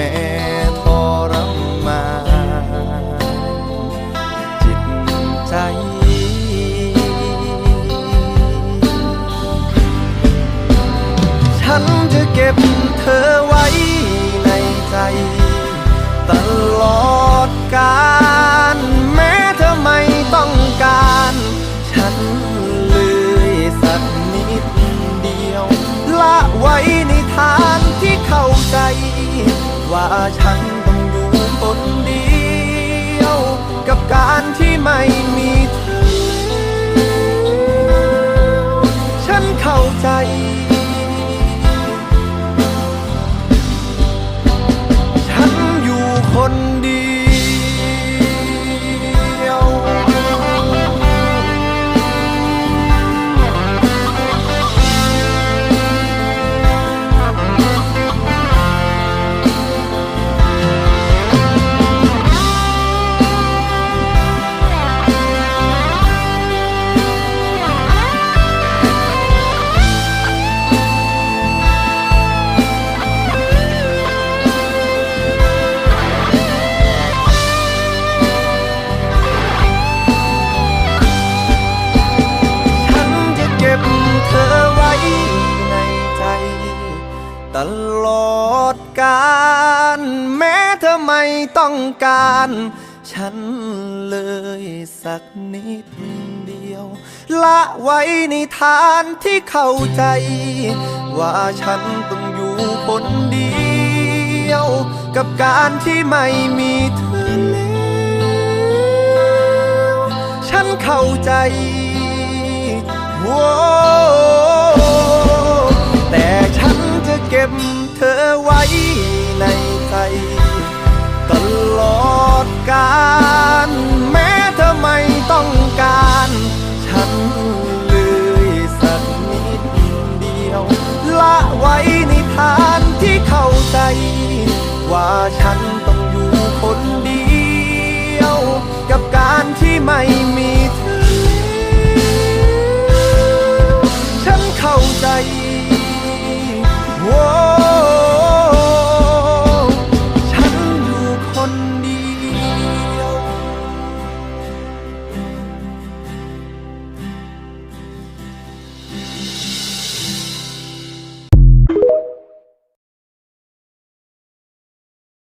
ม้ทรมานจิตใจ ฉันจะเก็บเธอ ว่าฉันต้องอยู่คนเดียว กับการที่ไม่มีเธอ ฉันเข้าใจ ฉันอยู่คนเดียว การฉันเลยสักนิดเดียว ละไว้ในฐานที่เข้าใจ ว่าฉันต้องอยู่คนเดียว กับการที่ไม่มีเธอแล้วฉันเข้าใจโอ้ ว่าฉันต้องอยู่คนเดียว กับการที่ไม่มีเธอ ฉันเข้าใจ